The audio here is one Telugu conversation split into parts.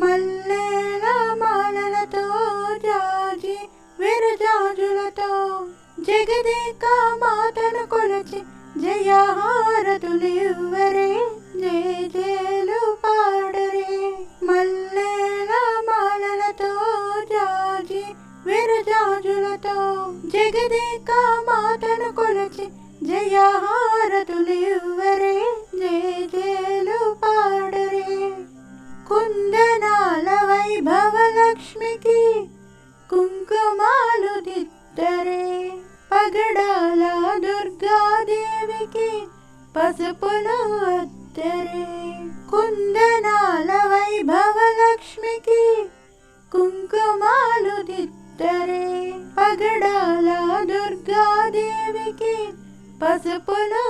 మల్లెల మాలలతో జాజి విరజాజులతో జగదేక మాతను కొలచి జయహారతులివ్వరే జయ జయలు పాడరే. మల్లెల మాలలతో జాజి విరజాజులతో జగదేక మాతను కొలచి జయహారతులివ్వరే జయ జయ పసుపులు అద్దరే కుందనాల వైభవ లక్ష్మికి కుంకుమాలు దిద్దరే పగడాల దుర్గాదేవికి పసుపులు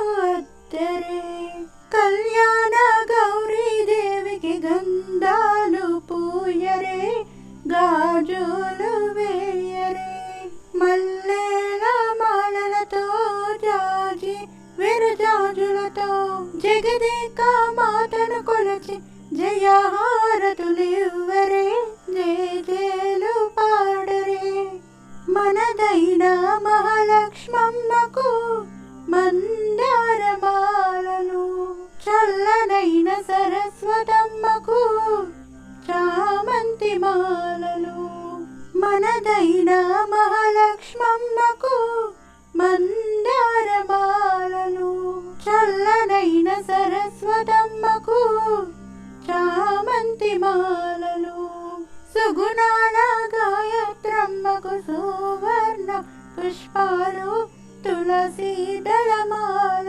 మాతను కొలచి జయ జయలు పాడరే. మనదైన మహాలక్ష్మమ్మకు మందారమాలను చల్లనైన సరస్వతమ్మకు చామంతి మాలలు మనదైన మహాలక్ష్మమ్మకు మంద చామంతి మాలలు సుగుణాల గాయత్రమ్మకు సువర్ణ పుష్పాలు తులసి దళమాలలు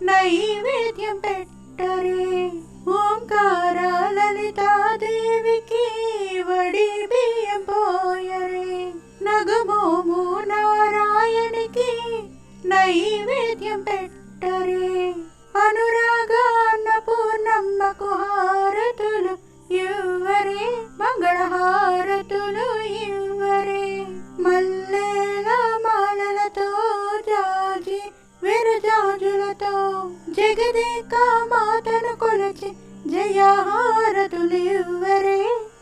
నైవేద్యం పెట్టరే ఓంకార లలితాదేవికి వడి బియ్యం పోయరే నగమోము నారాయణికి నైవేద్యం పెట్టరే కొలచి జయహారతులు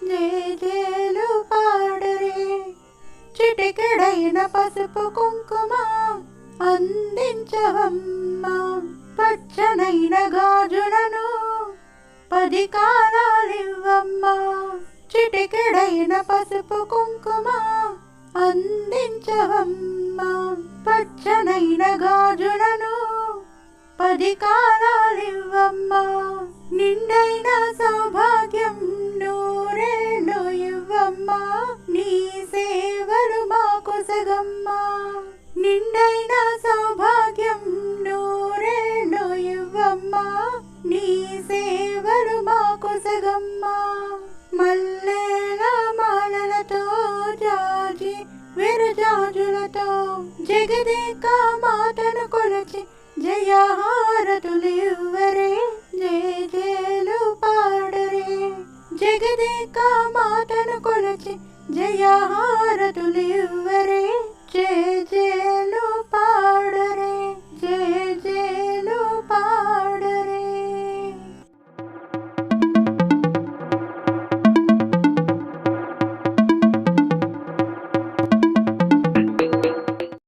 జయ జయలు పాడరే. చిటికెడైన పసుపు కుంకుమ అందించవమ్మా పచ్చనైన గాజులను పది కాలాలివ్వమ్మ. చిటికెడైన పసుపు కుంకుమ అందించవమ్మా పచ్చనైన గాజులను పది కాలాలివ్వమ్మా. నిండైన సౌభాగ్యం నూరేళ్ళు ఇవ్వమ్మా నీ సేవలు మాకు సగమ్మా. నిండైన సౌభాగ్యం నూరేళ్ళు ఇవ్వమ్మా నీ సేవలు మాకు సగమ్మా. మల్లెల మాలలతో జాజి విరజాజులతో జగదేక కొలచి జయహారతులు ఇవ్వరే జయ